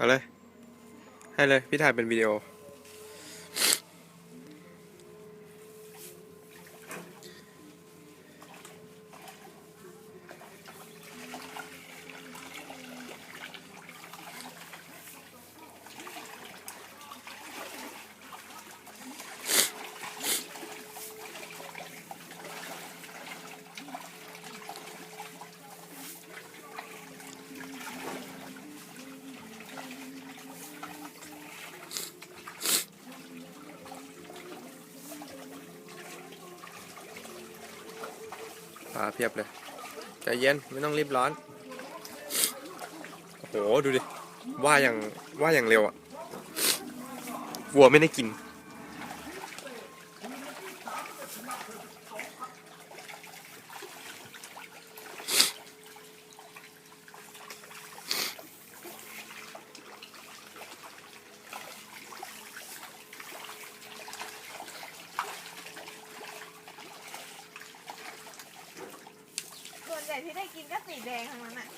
เอาเลย ให้เลย พี่ถ่ายเป็นวิดีโอ ปลาเพียบเลยใจเย็นไม่ต้องรีบร้อน โอ้โห ดูดิ ว่าอย่างว่าอย่างเร็วอะวัวไม่ได้กิน ใหญ่ที่ได้กินก็สีแดงทั้งนั้นอะ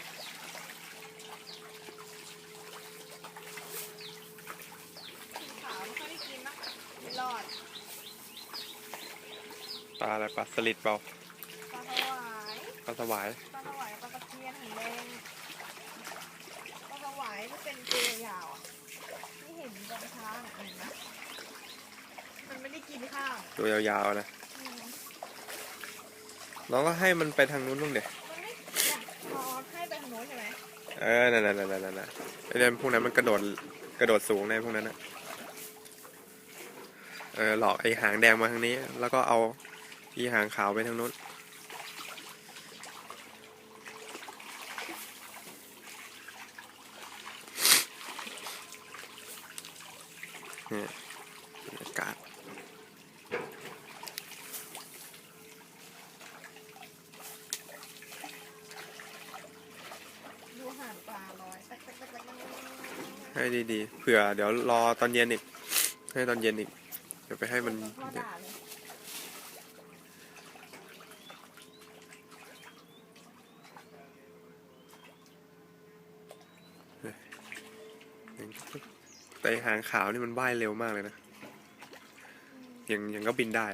สีขาวไม่ค่อยได้กินนะไม่รอดปลาอะไรปลาสลิดเปล่าปลาสวายปลาสวายปลาสวายปลาตะเพียนหางแดงปลาสวายที่เป็นตัวยาวอะที่เห็นตรงช้างอะเห็นนะมันไม่ได้กินข้าวตัวยาวๆนะ อืม น้องก็ให้มันไปทางนู้นบ้างเดี๋ยมันไม่อยากพอให้ ไปทางโน้นใช่ไหมเออนั่นนั่นนั่นนั่นไอ้เรื่องพวกนั้นมันกระโดดกระโดดสูงในพวกนั้นนะเออหลอกไอ้หางแดงมาทางนี้ แล้วก็เอาอีหางขาวไปทางนู้นเนี่ยบรรยากาศ ดูหางปลาลอยตักตักตักตักตัก ให้ดีๆ เผื่อเดี๋ยวรอตอนเย็นอีก ให้ตอนเย็นอีก เดี๋ยวไปให้มันพ่อด่าเลยแต่ไอหางขาวนี่มันว่ายเร็วมากเลยนะ ยังยังก็บินได้